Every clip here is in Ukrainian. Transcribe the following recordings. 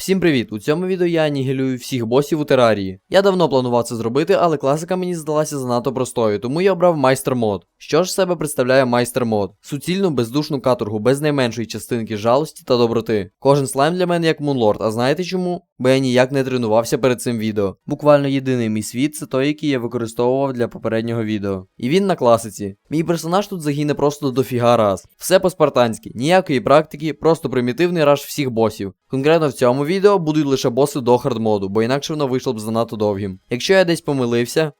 Всім привіт! У цьому відео я анігілюю всіх босів у терарії. Я давно планував це зробити, але класика мені здалася занадто простою, тому я обрав майстер мод. Що ж себе представляє майстер мод? Суцільну бездушну каторгу без найменшої частинки жалості та доброти. Кожен слайм для мене як мунлорд, а знаєте чому? Бо я ніяк не тренувався перед цим відео. Буквально єдиний мій світ це той, який я використовував для попереднього відео. І він на класиці. Мій персонаж тут загине просто дофіга раз. Все по-спартанськи, ніякої практики, просто примітивний раш всіх босів. Конкретно в цьому відео будуть лише боси до хардмоду, бо інакше воно вийшло б занадто довгим. Якщо я десь помилився.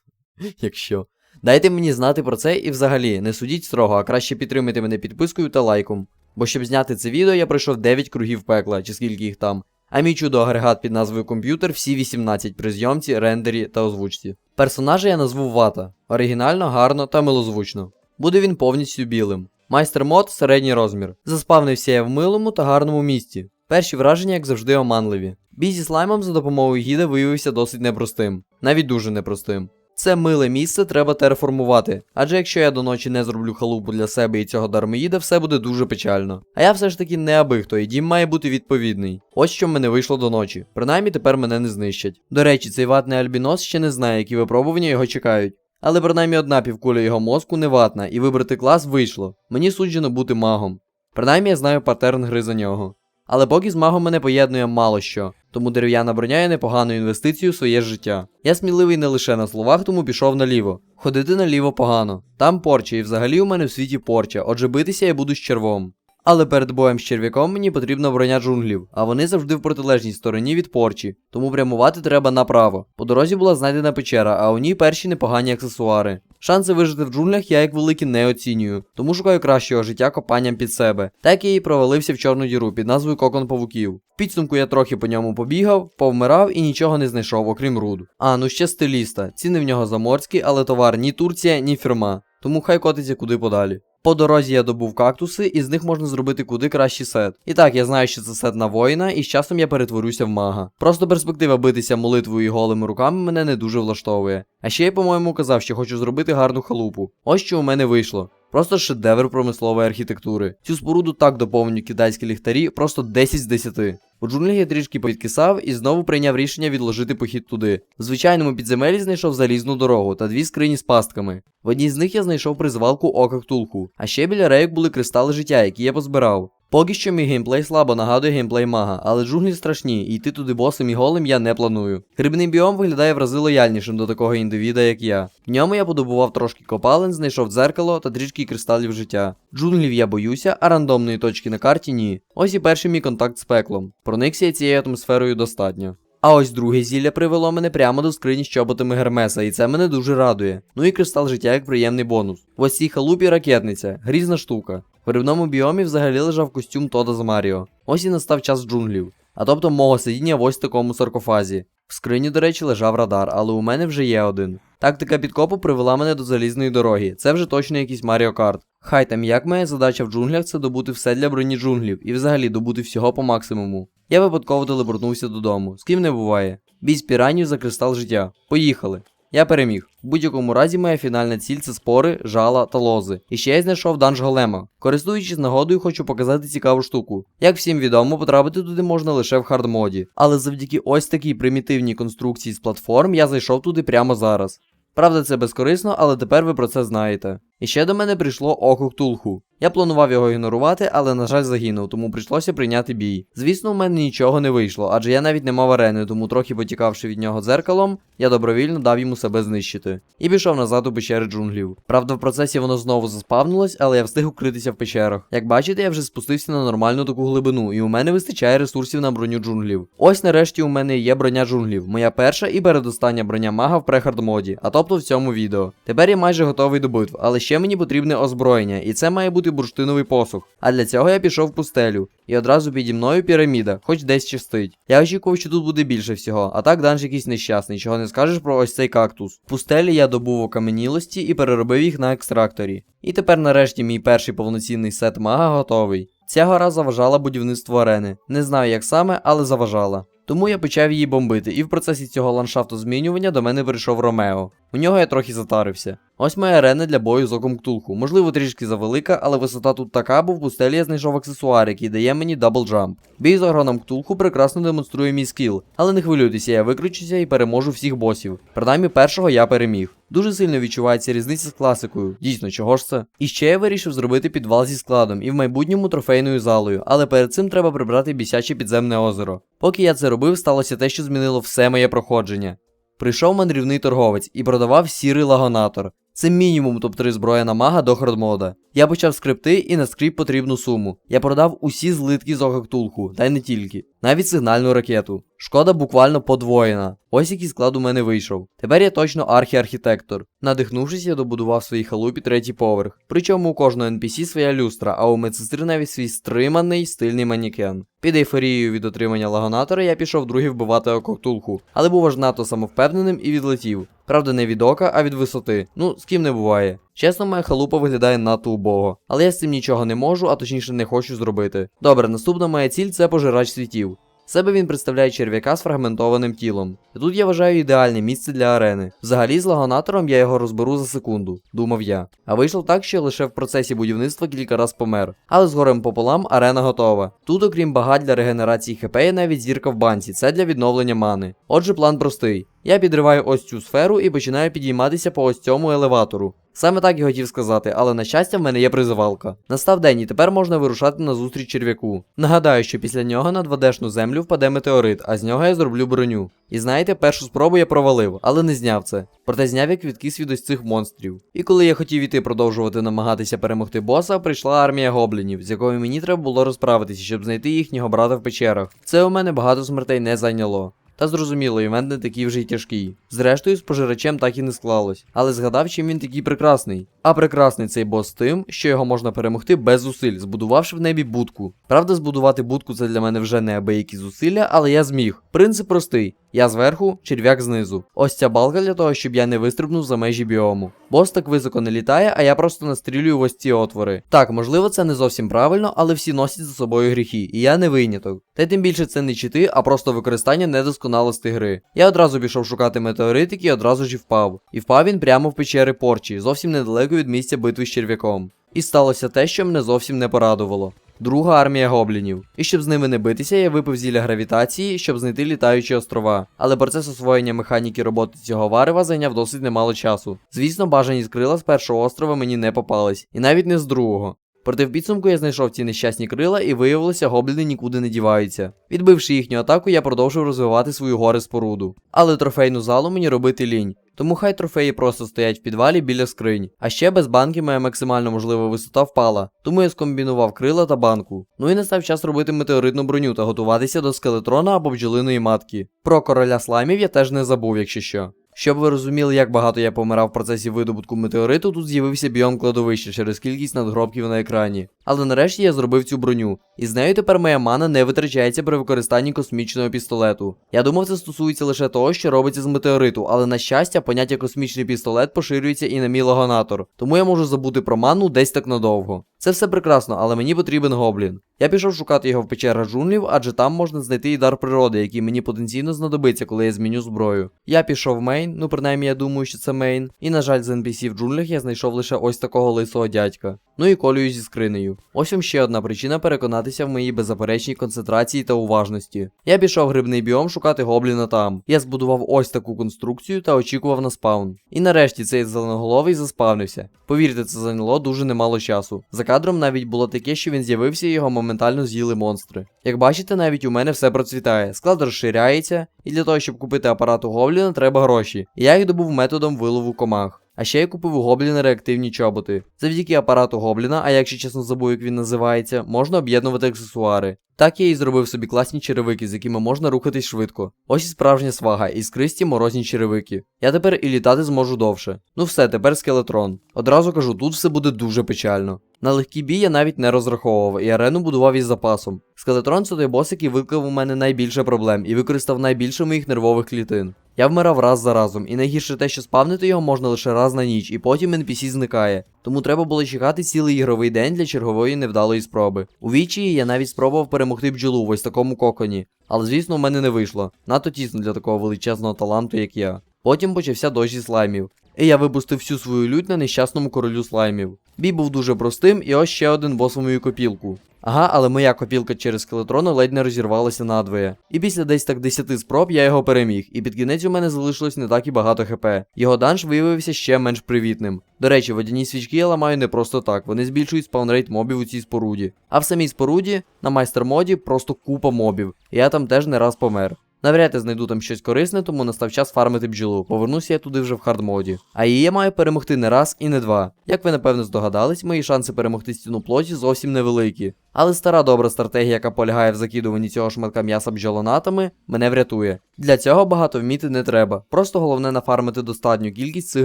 Якщо. Дайте мені знати про це і взагалі не судіть строго, а краще підтримайте мене підпискою та лайком. Бо щоб зняти це відео, я пройшов 9 кругів пекла, чи скільки їх там. А мій чудо-агрегат під назвою комп'ютер всі 18 при зйомці, рендері та озвучці. Персонажа я назву Вата. Оригінально, гарно та милозвучно. Буде він повністю білим. Майстер мод середній розмір. Заспавнився я в милому та гарному місті. Перші враження, як завжди, оманливі. Бій зі слаймом за допомогою гіда виявився досить непростим, навіть дуже непростим. Це миле місце треба терформувати, адже якщо я до ночі не зроблю халупу для себе і цього дармоїда, все буде дуже печально. А я все ж таки не аби хто, і дім має бути відповідний. Ось що в мене вийшло до ночі. Принаймні тепер мене не знищать. До речі, цей ватний альбінос ще не знає, які випробування його чекають. Але принаймні одна півкуля його мозку не ватна, і вибрати клас вийшло. Мені суджено бути магом. Принаймні я знаю паттерн гри за нього. Але поки з магом мене поєднує мало що, тому дерев'яна броня є непоганою інвестицією в своє життя. Я сміливий не лише на словах, тому пішов наліво. Ходити наліво погано. Там порча, і взагалі у мене в світі порча, отже битися я буду з червом. Але перед боєм з черв'яком мені потрібна броня джунглів, а вони завжди в протилежній стороні від порчі, тому прямувати треба направо. По дорозі була знайдена печера, а у ній перші непогані аксесуари. Шанси вижити в джунглях я як великі не оцінюю, тому шукаю кращого життя копанням під себе. Так я і провалився в чорну діру під назвою Кокон Павуків. В підсумку я трохи по ньому побігав, повмирав і нічого не знайшов, окрім руд. А, ну ще стиліста. Ціни в нього заморські, але товар ні Турція, ні фірма. Тому хай котиться куди подалі. По дорозі я добув кактуси, і з них можна зробити куди кращий сет. І так, я знаю, що це сет на воїна, і з часом я перетворюся в мага. Просто перспектива битися молитвою і голими руками мене не дуже влаштовує. А ще я, по-моєму, казав, що хочу зробити гарну халупу. Ось що у мене вийшло. Просто шедевр промислової архітектури. Цю споруду так доповнюють китайські ліхтарі, просто 10 з 10. У джунглях я трішки підкисав і знову прийняв рішення відложити похід туди. В звичайному підземелі знайшов залізну дорогу та дві скрині з пастками. В одній з них я знайшов призвалку ока Ктулху, а ще біля рейок були кристали життя, які я позбирав. Поки що мій геймплей слабо нагадує геймплей мага, але джунглі страшні, і йти туди босим і голим я не планую. Грибний біом виглядає в рази лояльнішим до такого індивіда, як я. В ньому я подобував трошки копалин, знайшов дзеркало та трішки кристалів життя. Джунглів я боюся, а рандомної точки на карті ні. Ось і перший мій контакт з пеклом. Проникся я цією атмосферою достатньо. А ось друге зілля привело мене прямо до скрині з чоботами Гермеса, і це мене дуже радує. Ну і кристал життя як приємний бонус. В ось цій халупі ракетниця, грізна штука. В рибному біомі взагалі лежав костюм Тода з Маріо. Ось і настав час джунглів. А тобто мого сидіння в ось такому саркофазі. В скрині, до речі, лежав радар, але у мене вже є один. Тактика підкопу привела мене до залізної дороги. Це вже точно якийсь Маріо Карт. Хай там як моя задача в джунглях це добути все для броні джунглів і взагалі добути всього по максимуму. Я випадково телепортнувся додому, з ким не буває. Бій з піранів за кристал життя. Поїхали. Я переміг. В будь-якому разі моя фінальна ціль це спори, жала та лози. І ще я знайшов данж голема. Користуючись нагодою, хочу показати цікаву штуку. Як всім відомо, потрапити туди можна лише в хардмоді. Але завдяки ось такій примітивній конструкції з платформ я зайшов туди прямо зараз. Правда, це безкорисно, але тепер ви про це знаєте. І ще до мене прийшло око Ктулху. Я планував його ігнорувати, але, на жаль, загинув, тому прийшлося прийняти бій. Звісно, у мене нічого не вийшло, адже я навіть не мав арени, тому трохи потікавши від нього дзеркалом, я добровільно дав йому себе знищити. І пішов назад у печери джунглів. Правда, в процесі воно знову заспавнилось, але я встиг укритися в печерах. Як бачите, я вже спустився на нормальну таку глибину, і у мене вистачає ресурсів на броню джунглів. Ось нарешті у мене є броня джунглів, моя перша і передостання броня мага в прехард моді, а тобто в цьому відео. Тепер я майже готовий до битв, але ще мені потрібне озброєння, і це має бути бурштиновий посух. А для цього я пішов в пустелю, і одразу піді мною піраміда, хоч десь чистить. Я очікував, що тут буде більше всього, а так данж якийсь нещасний, чого не скажеш про ось цей кактус. В пустелі я добув окаменілості і переробив їх на екстракторі. І тепер нарешті мій перший повноцінний сет мага готовий. Ця гора заважала будівництву арени. Не знаю як саме, але заважала. Тому я почав її бомбити, і в процесі цього ландшафту змінювання до мене прийшов Ромео. У нього я трохи затарився. Ось моя арена для бою з оком ктулху. Можливо, трішки завелика, але висота тут така, бо в пустелі я знайшов аксесуар, який дає мені даблджамп. Бій з огроном ктулху прекрасно демонструє мій скіл, але не хвилюйтеся, я викручуся і переможу всіх босів. Принаймні першого я переміг. Дуже сильно відчувається різниця з класикою. Дійсно, чого ж це? І ще я вирішив зробити підвал зі складом і в майбутньому трофейною залою, але перед цим треба прибрати бісяче підземне озеро. Поки я це робив, сталося те, що змінило все моє проходження. Прийшов мандрівний торговець і продавав сірий лагонатор. Це мінімум топ-3 зброя на мага до хардмода. Я почав скрипти і наскріп потрібну суму. Я продав усі злитки з огактулху, та й не тільки, навіть сигнальну ракету. Шкода буквально подвоєна. Ось який склад у мене вийшов. Тепер я точно архі-архітектор. Надихнувшись, я добудував своїй халупі третій поверх. Причому у кожного NPC своя люстра, а у медсестри навіть свій стриманий стильний манікен. Під ейфорією від отримання лагонатора я пішов другий вбивати Ококтулху, але був аж надто самовпевненим і відлетів. Правда, не від ока, а від висоти. Ну, з ким не буває. Чесно, моя халупа виглядає надто убого. Але я з цим нічого не можу, а точніше не хочу зробити. Добре, наступна моя ціль це пожирач світів. Себе він представляє черв'яка з фрагментованим тілом. І тут я вважаю ідеальне місце для арени. Взагалі з лагонатором я його розберу за секунду, думав я. А вийшло так, що лише в процесі будівництва кілька раз помер. Але з горем пополам арена готова. Тут, окрім багать для регенерації хп, є навіть зірка в банці, це для відновлення мани. Отже, план простий. Я підриваю ось цю сферу і починаю підійматися по ось цьому елеватору. Саме так я хотів сказати, але на щастя в мене є призивалка. Настав день і тепер можна вирушати на зустріч черв'яку. Нагадаю, що після нього на 2D-шну землю впаде метеорит, а з нього я зроблю броню. І знаєте, першу спробу я провалив, але не зняв це. Проте зняв як відкис від ось цих монстрів. І коли я хотів іти продовжувати намагатися перемогти боса, прийшла армія гоблінів, з якою мені треба було розправитися, щоб знайти їхнього брата в печерах. Це у мене багато смертей не зайняло. Та зрозуміло, івент не такий вже й тяжкий. Зрештою, з пожирачем так і не склалось. Але згадав, чим він такий прекрасний. А прекрасний цей бос тим, що його можна перемогти без зусиль, збудувавши в небі будку. Правда, збудувати будку це для мене вже неабиякі зусилля, але я зміг. Принцип простий: я зверху, черв'як знизу. Ось ця балка для того, щоб я не вистрибнув за межі біому. Бос так високо не літає, а я просто настрілюю в ось ці отвори. Так, можливо, це не зовсім правильно, але всі носять за собою гріхи, і я не виняток. Та й тим більше це не чити, а просто використання недосконалості гри. Я одразу пішов шукати метеоритик і одразу ж і впав. І впав він прямо в печери порчі, зовсім недалеко від місця битви з черв'яком. І сталося те, що мене зовсім не порадувало. Друга армія гоблінів. І щоб з ними не битися, я випив зілля гравітації, щоб знайти літаючі острова. Але процес освоєння механіки роботи цього варева зайняв досить немало часу. Звісно, бажані з крила з першого острова мені не попались, і навіть не з другого. Проте в підсумку я знайшов ці нещасні крила і виявилося, гобліни нікуди не діваються. Відбивши їхню атаку, я продовжив розвивати свою гори споруду. Але трофейну залу мені робити лінь. Тому хай трофеї просто стоять в підвалі біля скринь. А ще без банки моя максимально можлива висота впала, тому я скомбінував крила та банку. Ну і настав час робити метеоритну броню та готуватися до скелетрона або бджолиної матки. Про короля слаймів я теж не забув, якщо що. Щоб ви розуміли, як багато я помирав в процесі видобутку метеориту, тут з'явився біом кладовища через кількість надгробків на екрані. Але нарешті я зробив цю броню, і з нею тепер моя мана не витрачається при використанні космічного пістолету. Я думав, це стосується лише того, що робиться з метеориту, але на щастя, поняття космічний пістолет поширюється і на мій логонатор, тому я можу забути про ману десь так надовго. Це все прекрасно, але мені потрібен гоблін. Я пішов шукати його в печерах джунглів, адже там можна знайти і дар природи, який мені потенційно знадобиться, коли я зміню зброю. Я пішов в мейн, ну принаймні я думаю, що це мейн. І на жаль, з NPC в джунглях я знайшов лише ось такого лисого дядька. Ну і колію зі скринею. Ось вам ще одна причина переконатися в моїй беззаперечній концентрації та уважності. Я пішов грибний біом шукати гобліна там. Я збудував ось таку конструкцію та очікував на спаун. І нарешті цей зеленоголовий заспавнився. Повірте, це зайняло дуже немало часу. За кадром навіть було таке, що він з'явився і його моментально з'їли монстри. Як бачите, навіть у мене все процвітає. Склад розширяється, і для того, щоб купити апарат у гобліна, треба гроші. І я їх добув методом вилову комах. А ще я купив у гобліна реактивні чоботи. Завдяки апарату гобліна, а якщо чесно забув, як він називається, можна об'єднувати аксесуари. Так я і зробив собі класні черевики, з якими можна рухатись швидко. Ось і справжня свага, іскристі морозні черевики. Я тепер і літати зможу довше. Ну все, тепер скелетрон. Одразу кажу, тут все буде дуже печально. На легкий бій я навіть не розраховував і арену будував із запасом. Скелетрон це той бос, який викликав у мене найбільше проблем і використав найбільше моїх нервових клітин. Я вмирав раз за разом, і найгірше те, що спавнити його можна лише раз на ніч, і потім NPC зникає. Тому треба було чекати цілий ігровий день для чергової невдалої спроби. У вічі я навіть спробував перемогти бджолу в ось такому коконі. Але звісно, у мене не вийшло. Надто тісно для такого величезного таланту, як я. Потім почався дощ слаймів. І я випустив всю свою лють на нещасному королю слаймів. Бій був дуже простим, і ось ще один бос у мою копілку. Ага, але моя копілка через скелетрону ледь не розірвалася надвоє. І після десь так 10 спроб я його переміг, і під кінець у мене залишилось не так і багато хп. Його данж виявився ще менш привітним. До речі, водяні свічки я ламаю не просто так, вони збільшують спаунрейт мобів у цій споруді. А в самій споруді на майстер моді просто купа мобів. І я там теж не раз помер. Навряд я знайду там щось корисне, тому настав час фармити бджілу. Повернуся я туди вже в хардмоді. А її я маю перемогти не раз і не два. Як ви напевно здогадались, мої шанси перемогти стіну плоті зовсім невеликі. Але стара добра стратегія, яка полягає в закидуванні цього шматка м'яса бджолонатами, мене врятує. Для цього багато вміти не треба. Просто головне нафармити достатню кількість цих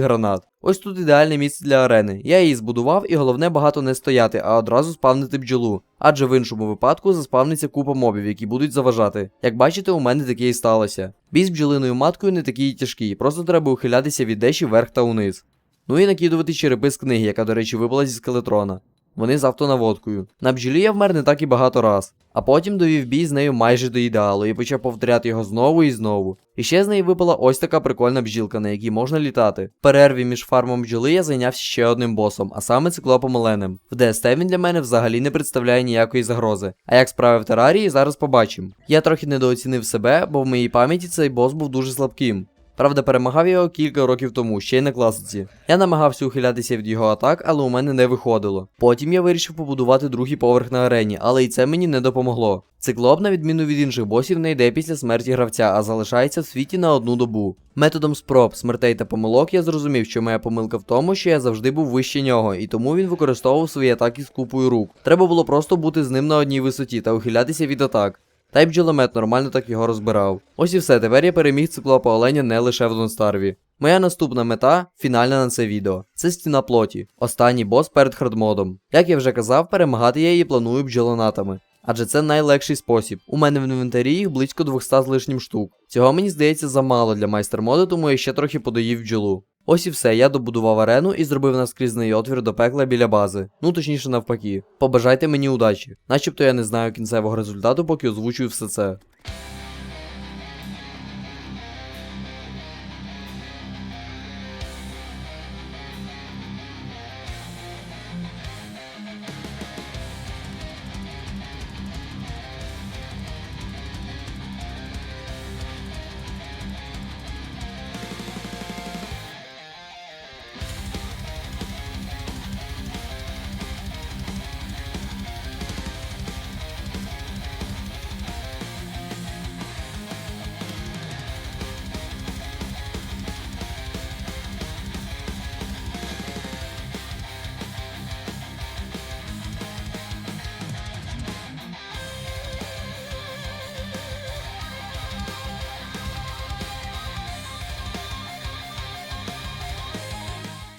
гранат. Ось тут ідеальне місце для арени. Я її збудував, і головне багато не стояти, а одразу спавнити бджолу. Адже в іншому випадку заспавниться купа мобів, які будуть заважати. Як бачите, у мене таке і сталося. Бій з бджолиною маткою не такий тяжкий, просто треба ухилятися від деші вверх та униз. Ну і накидувати черепи з книги, яка, до речі, випала зі скелетрона. Вони з автонаводкою. На бджолі я вмер не так і багато раз. А потім довів бій з нею майже до ідеалу і почав повторяти його знову і знову. І ще з неї випала ось така прикольна бджілка, на якій можна літати. В перерві між фармом бджоли я зайнявся ще одним босом, а саме циклопом Оленем. В ДСТ він для мене взагалі не представляє ніякої загрози. А як справи в терарії, зараз побачимо. Я трохи недооцінив себе, бо в моїй пам'яті цей бос був дуже слабким. Правда, перемагав його кілька років тому, ще й на класиці. Я намагався ухилятися від його атак, але у мене не виходило. Потім я вирішив побудувати другий поверх на арені, але і це мені не допомогло. Циклоп, на відміну від інших босів, не йде після смерті гравця, а залишається в світі на одну добу. Методом спроб, смертей та помилок я зрозумів, що моя помилка в тому, що я завжди був вище нього, і тому він використовував свої атаки з купою рук. Треба було просто бути з ним на одній висоті та ухилятися від атак. Та й бджоломет нормально так його розбирав. Ось і все, тепер я переміг циклопа оленя не лише в Донстарві. Моя наступна мета, фінальна на це відео, це стіна плоті, останній бос перед хардмодом. Як я вже казав, перемагати я її планую бджолонатами. Адже це найлегший спосіб. У мене в інвентарі їх близько 200 з лишнім штук. Цього мені здається замало для майстер моди, тому я ще трохи подоїв бджолу. Ось і все, я добудував арену і зробив наскрізний отвір до пекла біля бази. Ну точніше навпаки. Побажайте мені удачі. Начебто я не знаю кінцевого результату, поки озвучую все це.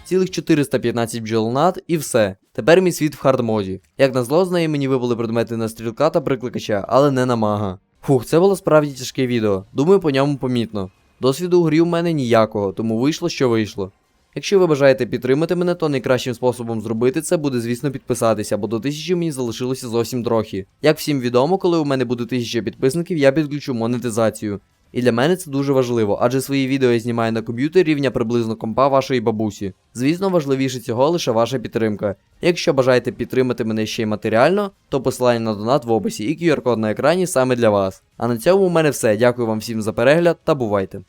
Цілих 415 бджолнат і все. Тепер мій світ в хардмоді. Як назло, з неї мені випали предмети на стрілка та прикликача, але не на мага. Фух, це було справді тяжке відео. Думаю, по ньому помітно. Досвіду у грі у мене ніякого, тому вийшло, що вийшло. Якщо ви бажаєте підтримати мене, то найкращим способом зробити це буде, звісно, підписатися, бо до тисячі мені залишилося зовсім трохи. Як всім відомо, коли у мене буде тисяча підписників, я підключу монетизацію. І для мене це дуже важливо, адже свої відео я знімаю на комп'ютері рівня приблизно компа вашої бабусі. Звісно, важливіше цього лише ваша підтримка. Якщо бажаєте підтримати мене ще й матеріально, то посилання на донат в описі і QR-код на екрані саме для вас. А на цьому у мене все. Дякую вам всім за перегляд та бувайте.